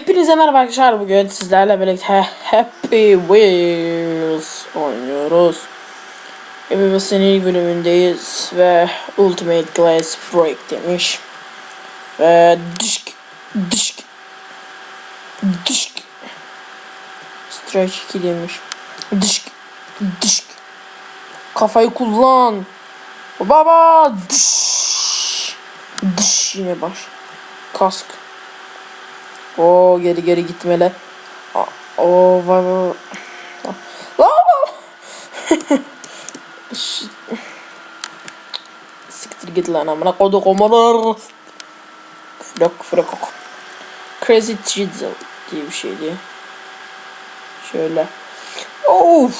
Hepinize merhaba arkadaşlar bugün sizlerle birlikte Happy Wheels oynuyoruz. Happy ilk bölümündeyiz ve Ultimate Glass Break demiş. Ve dışk dışk dışk Stretch 2 demiş. Dışk dışk Kafayı kullan. Baba dış dış yine baş. Kask. O geri geri gitmeli. O. Lan Ş- Siktir git lan amına koduk omalar. Flok flok. Crazy Drizzle diye bir şeydi. Şöyle. Of.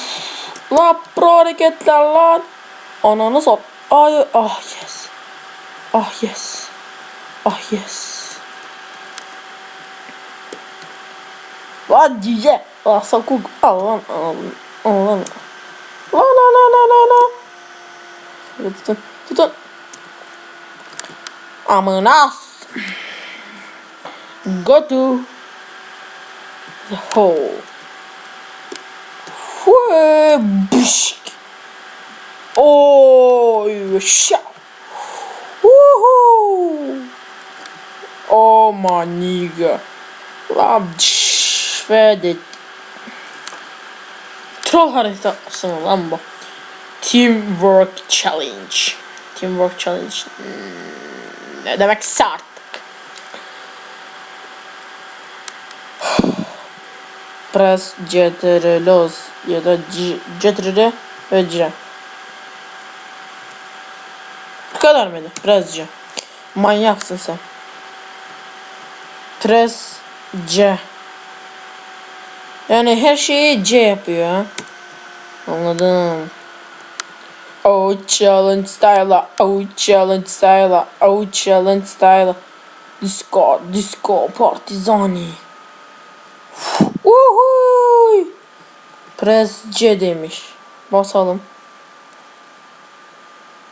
La pro hareketler lan. Ananı sat. Ay ah yes. Ah yes. Ah yes. Lan cice. Ah sakuk. Al lan al. Al lan. La la la la la la. Şöyle tutun. Tutun. Amına. s- Go to the hole. Fue bışk. Oy şa. Woohoo. Oh my nigga. La dış ve de Troll haritası mı lan bu? Teamwork Challenge. Teamwork Challenge. Hmm, ne demekse artık. Press CTRL los ya da CTRL ve C. Bu kadar mıydı? Press C. Manyaksın sen. Press C. Yani her şeyi C yapıyor. Anladım. Oh challenge style, oh challenge style, oh challenge style. Disco, disco partizani. Woohoo! Press C demiş. Basalım.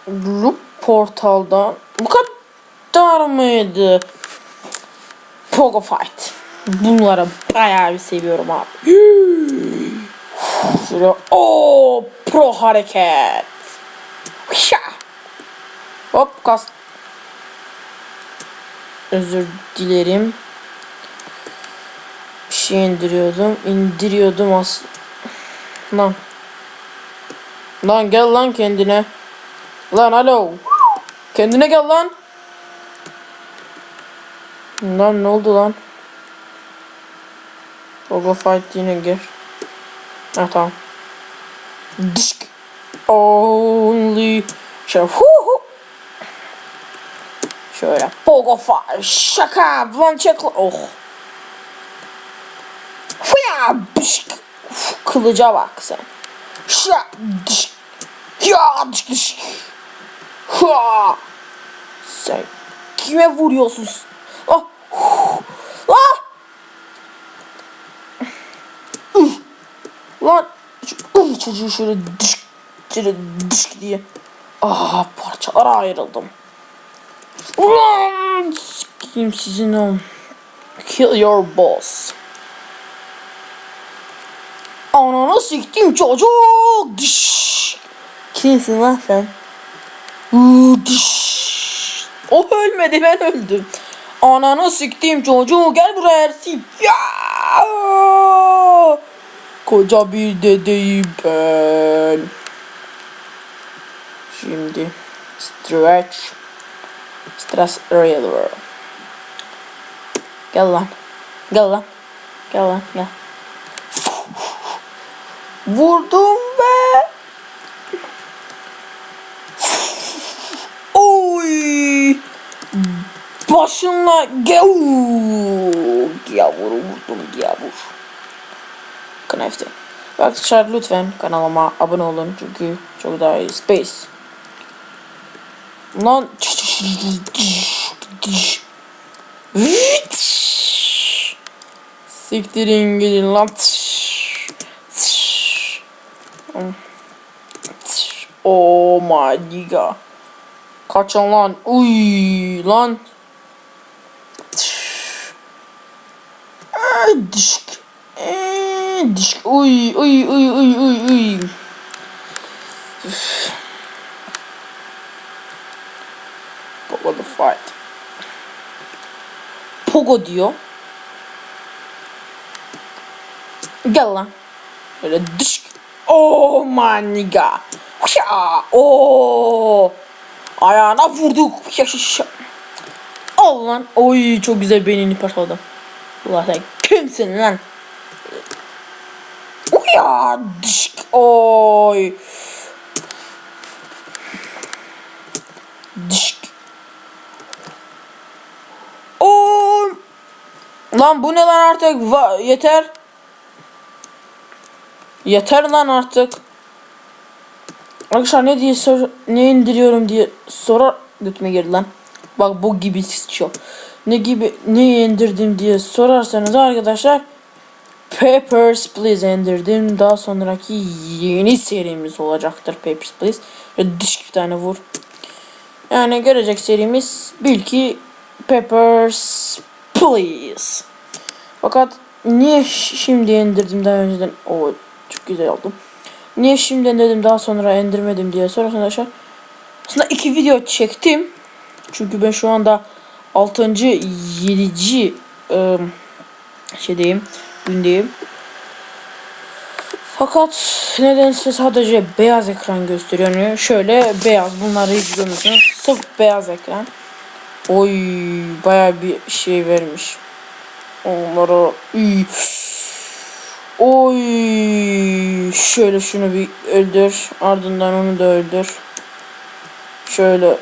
Loop portaldan. Bu kadar mıydı? Pogo Fight. Bunları bayağı bir seviyorum abi. Şöyle o pro hareket. Hop kas. Özür dilerim. Bir şey indiriyordum. İndiriyordum aslında. Lan. Lan gel lan kendine. Lan alo. Kendine gel lan. Lan ne oldu lan? Pogo fight yine gir. Ha tamam. Dışk. Only. Şöyle hu hu. Şöyle pogo fight. Şaka. Lan çek. Oh. Fıya. Dışk. Kılıca bak sen. Şa. Dışk. Ya dışk dışk. Ha. Sen kime vuruyorsun? Ah. Huh. Ah. Lan çocuğu şöyle dışk şöyle dışk diye ah parçalara ayrıldım. Ulan sikeyim sizin o. Kill your boss. Ananı siktim çocuk. Dış. Kimsin lan sen? Dış. O ölmedi ben öldüm. Ananı siktim çocuğu gel buraya Ersin. Ya! Koca bir dedeyim ben. Şimdi stretch. Stress Railroad. Gel lan. Gel lan. Gel lan gel. Vurdum be. Oy. Başınla gavur. Gavur vurdum gavur. Knife'de. Arkadaşlar lütfen kanalıma abone olun çünkü çok daha iyi. Space. Lan. Siktirin gidin lan. Oh my god. Kaçın lan. Uy lan. Dışk. Uy uy uy uy uy uy. Üf. Pogo the fight. Pogo diyor. Gel lan. Böyle dışk. Oh my nigga. Oh. Ayağına vurduk. Al lan. Oy çok güzel beynini parçaladım. Ulan sen kimsin lan? Uya dışk. Oy. Dışk. Oy. Lan bu ne lan artık? Va- yeter. Yeter lan artık. Arkadaşlar ne diye sor ne indiriyorum diye sorar götüme girdi lan. Bak bu gibi sıçıyor. Ne gibi ne indirdim diye sorarsanız arkadaşlar Papers, Please indirdim. Daha sonraki yeni serimiz olacaktır Papers, Please. Ve dış bir tane vur. Yani gelecek serimiz bil ki Papers, Please. Fakat niye şimdi indirdim daha önceden? O çok güzel oldu. Niye şimdi indirdim daha sonra indirmedim diye sorarsanız arkadaşlar. Aslında iki video çektim. Çünkü ben şu anda 6. 7. Iı, şeydeyim. Gündeyim. Fakat nedense sadece beyaz ekran gösteriyor. Yani şöyle beyaz. Bunları hiç görmüyorsunuz. Sırf beyaz ekran. Oy baya bir şey vermiş. Onlara. Oy şöyle şunu bir öldür. Ardından onu da öldür. Şöyle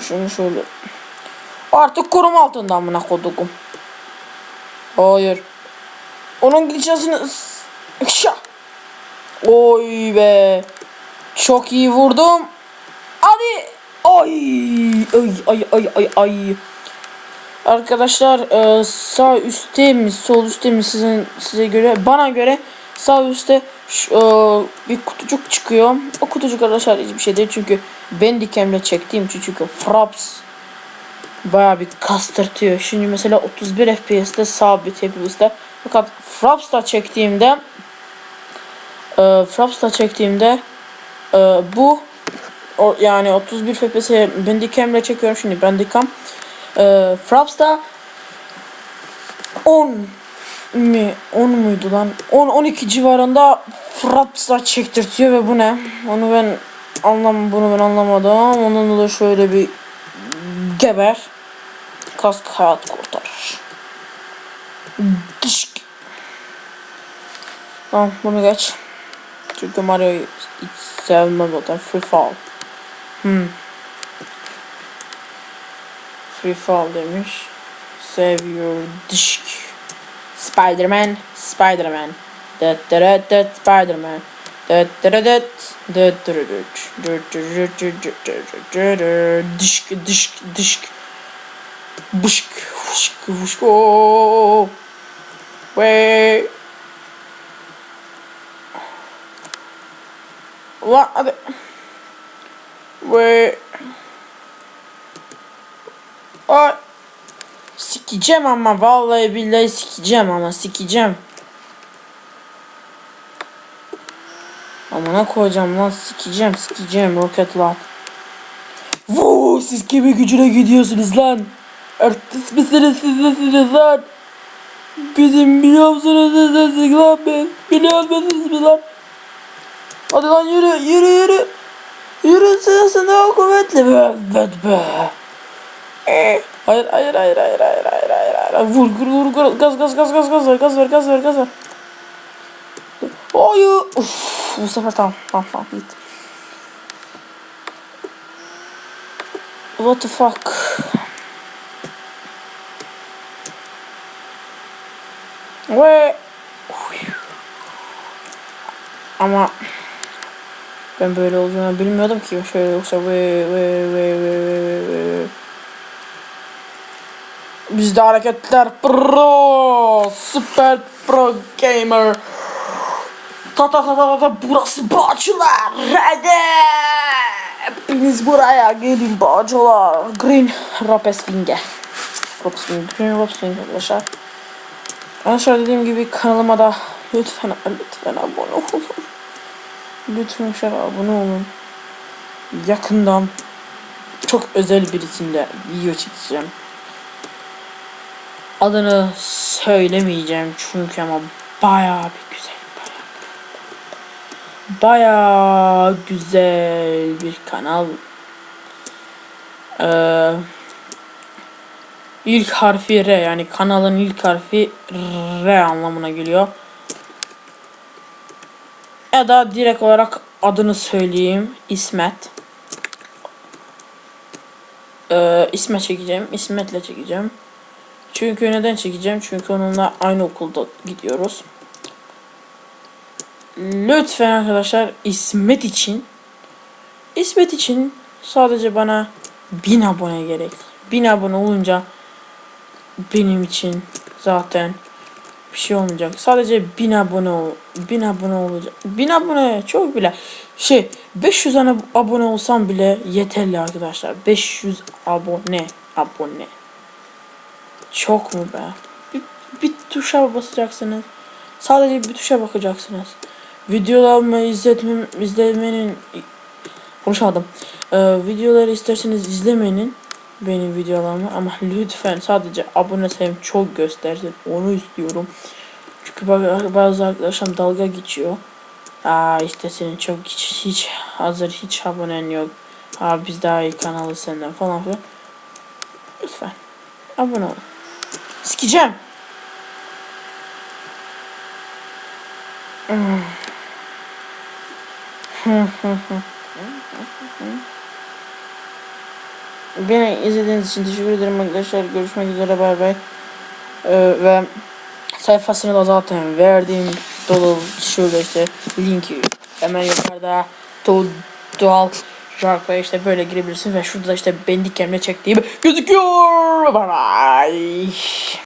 şunu şöyle. Artık koruma altında amına kodukum. Hayır. Onun gidişasını Şa. Oy be. Çok iyi vurdum. Hadi. Ay ay ay ay ay ay. Arkadaşlar e, sağ üstte mi sol üstte mi sizin size göre bana göre sağ üstte e, bir kutucuk çıkıyor. O kutucuk arkadaşlar hiçbir şey değil çünkü Bandicam'le çektiğim için çünkü Fraps baya bir kastırtıyor. Şimdi mesela 31 FPS'te sabit hepimizde. Fakat Fraps'ta çektiğimde e, Fraps'ta çektiğimde e, bu o, yani 31 FPS Bandicam'le çekiyorum şimdi Bandicam. E, Fraps'ta 10 mi 10 muydu lan 10 12 civarında Fraps'ta çektirtiyor ve bu ne? Onu ben anlam bunu ben anlamadım. Onun da şöyle bir geber kask hayat kurtarır. Dışk. Tamam bunu geç. Çünkü Mario'yu hiç sevmem zaten. Free Fall. Hmm. Free Fall demiş. Save your dışk. Spider-Man. Spider-Man. Dıt dırıt dıt Spider-Man. Dıt dırıt dıt. Dıt dırıt dıt. Dıt dırıt dıt dıt dırıt dırıt. Dışk dışk dışk. Bışk fışk fışk ooo. Ve Hadi. Ve Ay. Sikeceğim ama vallahi billahi sikeceğim ama sikeceğim. Amına koyacağım lan sikeceğim sikeceğim roket lan. Vuu siz kime gücüne gidiyorsunuz lan. Artist misiniz siz nesiniz lan? Bizim biliyor musunuz siz nesiniz lan ben? Biliyor musunuz mu lan? Hadi lan yürü yürü yürü. Yürü sırası daha kuvvetli be. Evet be. Hayır hayır hayır hayır hayır hayır hayır hayır. Vur vur vur vur. Gaz gaz gaz gaz gaz ver gaz ver gaz ver gaz ver. Hayır. Uf, bu sefer tamam tamam tamam git. What the fuck? Ve ama ben böyle olduğunu bilmiyordum ki. Şöyle yoksa ve ve ve ve ve ve ve. Bizde hareketler pro süper pro gamer. Ta ta ta ta ta burası Bağcılar hadi! Hepiniz buraya gelin Bağcılar Green Rapeswing'e Rapeswing Green Rapeswing arkadaşlar. Arkadaşlar dediğim gibi kanalıma da lütfen lütfen abone olun. Lütfen şöyle abone olun. Yakından çok özel birisinde video çekeceğim. Adını söylemeyeceğim çünkü ama bayağı bir güzel. Bayağı güzel bir kanal. Ee, ilk harfi R yani kanalın ilk harfi R anlamına geliyor. Ya da direkt olarak adını söyleyeyim. İsmet. Ee, İsmet çekeceğim. İsmet'le çekeceğim. Çünkü neden çekeceğim? Çünkü onunla aynı okulda gidiyoruz. Lütfen arkadaşlar İsmet için İsmet için sadece bana 1000 abone gerek. 1000 abone olunca benim için zaten bir şey olmayacak. Sadece 1000 abone ol 1000 abone olacak. 1000 abone çok bile. Şey 500 tane abone olsam bile yeterli arkadaşlar. 500 abone abone. Çok mu be? Bir, bir tuşa basacaksınız. Sadece bir tuşa bakacaksınız. Videolarımı izletmem, izlemenin konuşamadım. Ee, videoları isterseniz izlemenin benim videolarımı ama lütfen sadece abone sayım çok göstersin. Onu istiyorum. Çünkü ba- bazı arkadaşlarım dalga geçiyor. Aa işte senin çok hiç, hiç hazır hiç abonen yok. Aa biz daha iyi kanalı senden falan filan. Lütfen abone olun. Sikeceğim. Beni izlediğiniz için teşekkür ederim arkadaşlar. Görüşmek üzere bay bay. Ee, ve sayfasını da zaten verdiğim dolu şurada işte linki hemen yukarıda do doğal şarkıya işte böyle girebilirsin ve şurada da işte bendikkemle çektiğim gözüküyor. Bye bye.